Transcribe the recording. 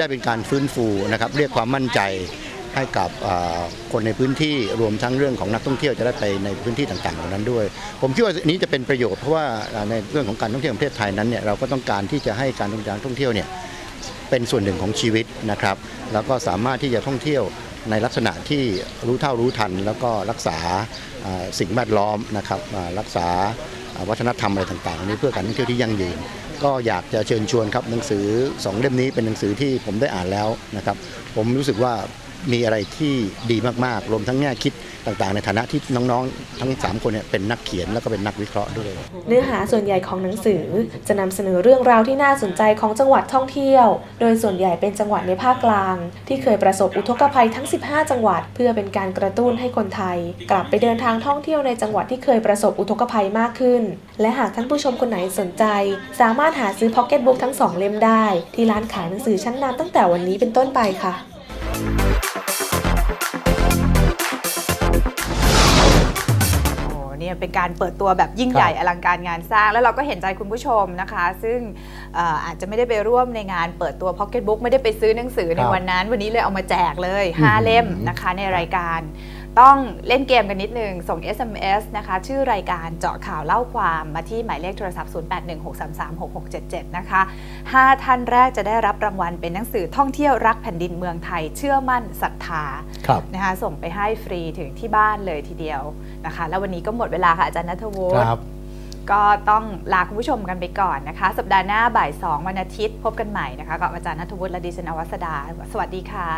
ได้เป็นการฟื้นฟูนะครับเรียกความมั่นใจให้กับคนในพื้นที่รวมทั้งเรื่องของนักท่องเที่ยวจะได้ไปในพื้นที่ต่างๆเหล่านั้นด้วย ผมคิดว่านี้จะเป็นประโยชน์เพราะว่าในเรื่องของการท่องเที่ยวแห่งประเทศไทยนั้นเนี่ยเราก็ต้องการที่จะให้การท่องเที่ยวเนี่ยเป็นส่วนหนึ่งของชีวิตนะครับ แล้วก็สามารถที่จะท่องเที่ยวในลักษณะที่รู้เท่ารู้ทัน แล้วก็รักษาสิ่งแวดล้อมนะครับรักษาวัฒนธรรมอะไรต่างๆนี้เพื่อการท่องเที่ยวที่ยั่งยืน ก็อยากจะเชิญชวนครับหนังสือสองเล่มนี้เป็นหนังสือที่ผมได้อ่านแล้วนะครับ ผมรู้สึกว่ามีอะไรที่ดีมากๆ รวมทั้งแง่คิดต่างๆ ในฐานะที่น้องๆ ทั้ง 3 คนเนี่ยเป็นนักเขียนแล้วก็เป็นนักวิเคราะห์ด้วย เนื้อหาส่วนใหญ่ของหนังสือจะนำเสนอเรื่องราวที่น่าสนใจของจังหวัดท่องเที่ยว โดยส่วนใหญ่เป็นจังหวัดในภาคกลาง ที่เคยประสบอุทกภัยทั้ง 15 จังหวัด เพื่อเป็นการกระตุ้นให้คนไทย กลับไปเดินทางท่องเที่ยวในจังหวัดที่เคยประสบอุทกภัยมากขึ้น และหากท่านผู้ชมคนไหนสนใจ สามารถหาซื้อพ็อกเก็ตบุ๊กทั้งสองเล่มได้ ที่ร้านขายหนังสือชั้นนำตั้งแต่วันนี้เป็นต้นไปค่ะโอ้เนี่ยเป็นการเปิดตัวแบบยิ่งใหญ่ครับอลังการงานสร้าง แล้วเราก็เห็นใจคุณผู้ชมนะคะ ซึ่งเอ่ออาจจะไม่ได้ไปร่วมในงานเปิดตัว Pocket Book ไม่ได้ไปซื้อหนังสือในครับวันนั้น วันนี้เลยเอามาแจกเลยอืม5เล่มนะคะในรายการ ต้องเล่นเกมกันนิดนึง ส่ง SMS นะคะ ชื่อรายการเจาะข่าวเล่าความมาที่หมายเลขโทรศัพท์ 0816336677 นะคะ 5 ท่านแรกจะได้รับรางวัลเป็นหนังสือท่องเที่ยวรักแผ่นดินเมืองไทย เชื่อมั่นศรัทธาครับนะคะส่งไปให้ฟรีถึงที่บ้านเลยทีเดียวนะคะ แล้ววันนี้ก็หมดเวลาค่ะอาจารย์นัทวุฒิครับก็ต้องลาคุณผู้ชมกันไปก่อนนะคะ สัปดาห์หน้าบ่าย2วันอาทิตย์พบกันใหม่นะคะกับอาจารย์นัทวุฒิและดิฉันอวัสดา สวัสดีค่ะ